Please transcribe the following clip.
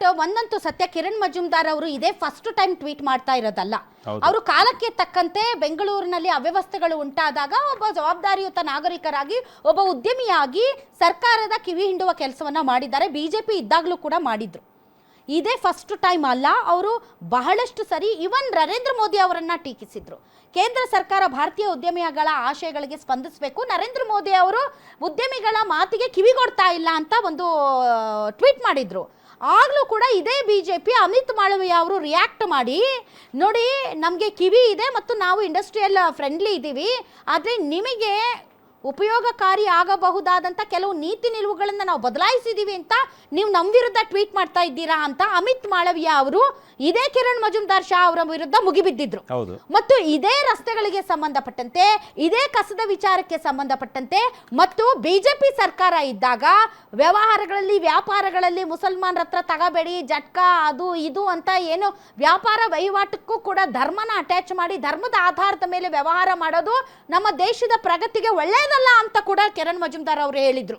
But ಒಂದಂತೂ ಸತ್ಯ ಕಿರಣ್ ಮಜುಮ್ದಾರ್ ಅವರು ಇದೇ ಫಸ್ಟ್ ಟೈಮ್ ಟ್ವೀಟ್ ಮಾಡ್ತಾ ಇರೋದಲ್ಲ. ಅವರು ಕಾಲಕ್ಕೆ ತಕ್ಕಂತೆ ಬೆಂಗಳೂರಿನಲ್ಲಿ ಅವ್ಯವಸ್ಥೆಗಳು ಉಂಟಾದಾಗ ಒಬ್ಬ ಜವಾಬ್ದಾರಿಯುತ ನಾಗರಿಕರಾಗಿ ಒಬ್ಬ ಉದ್ಯಮಿಯಾಗಿ ಸರ್ಕಾರದ ಕಿವಿ ಹಿಂಡುವ ಕೆಲಸವನ್ನ ಮಾಡಿದ್ದಾರೆ. ಬಿಜೆಪಿ ಇದ್ದಾಗಲೂ ಕೂಡ ಮಾಡಿದ್ರು. ಇದೇ ಫಸ್ಟ್ ಟೈಮ್ ಅಲ್ಲ ಅವರು ಬಹಳಷ್ಟು ಸರಿ ಇವನ್ ನರೇಂದ್ರ ಮೋದಿ ಅವರನ್ನ ಟೀಕಿಸಿದ್ರು. ಕೇಂದ್ರ ಸರ್ಕಾರ ಭಾರತೀಯ ಉದ್ಯಮಿಗಳ ಆಶಯಗಳಿಗೆ ಸ್ಪಂದಿಸಬೇಕು. ನರೇಂದ್ರ ಮೋದಿ ಅವರು ಉದ್ಯಮಿಗಳ ಮಾತಿಗೆ ಕಿವಿಗೊಡ್ತಾ ಇಲ್ಲ ಅಂತ ಒಂದು ಟ್ವೀಟ್ ಮಾಡಿದ್ರು. ಆಗಲೂ ಕೂಡ ಇದೇ B J P Amit Malviya ಅವರು ರಿಯಾಕ್ಟ್ ಮಾಡಿ, ನೋಡಿ ನಮಗೆ ಕಿವಿ ಇದೆ ಮತ್ತು ನಾವು ಇಂಡಸ್ಟ್ರಿಯಲ್ ಫ್ರೆಂಡ್ಲಿ ಇದ್ದೀವಿ ಆದರೆ ನಿಮಗೆ ಉಪಯೋಗಕಾರಿ ಆಗಬಹುದಾದಂಥ ಕೆಲವು ನೀತಿ ನಿಲುವುಗಳನ್ನು ನಾವು ಬದಲಾಯಿಸಿದ್ದೀವಿ ಅಂತ ನೀವು ನಮ್ಮ ವಿರುದ್ಧ ಟ್ವೀಟ್ ಮಾಡ್ತಾ ಇದ್ದೀರಾ ಅಂತ ಅಮಿತ್ ಮಾಳವಿಯ ಅವರು ಇದೇ ಕಿರಣ್ ಮಜುಮ್ದಾರ್ ಶಾ ಅವರ ವಿರುದ್ಧ ಮುಗಿಬಿದ್ದಿದ್ರು. ಮತ್ತು ಇದೇ ರಸ್ತೆಗಳಿಗೆ ಸಂಬಂಧಪಟ್ಟಂತೆ ಇದೇ ಕಸದ ವಿಚಾರಕ್ಕೆ ಸಂಬಂಧಪಟ್ಟಂತೆ ಮತ್ತು ಬಿಜೆಪಿ ಸರ್ಕಾರ ಇದ್ದಾಗ ವ್ಯವಹಾರಗಳಲ್ಲಿ ವ್ಯಾಪಾರಗಳಲ್ಲಿ ಮುಸಲ್ಮಾನರ ಹತ್ರ ತಗಬೇಡಿ ಜಟ್ಕಾ ಅದು ಇದು ಅಂತ ಏನು ವ್ಯಾಪಾರ ವಹಿವಾಟಕ್ಕೂ ಕೂಡ ಧರ್ಮನ ಅಟ್ಯಾಚ್ ಮಾಡಿ ಧರ್ಮದ ಆಧಾರದ ಮೇಲೆ ವ್ಯವಹಾರ ಮಾಡೋದು ನಮ್ಮ ದೇಶದ ಪ್ರಗತಿಗೆ ಒಳ್ಳೆಯದಲ್ಲ ಅಂತ ಕೂಡ ಕಿರಣ್ ಮಜುಮ್ದಾರ್ ಅವರು ಹೇಳಿದ್ರು.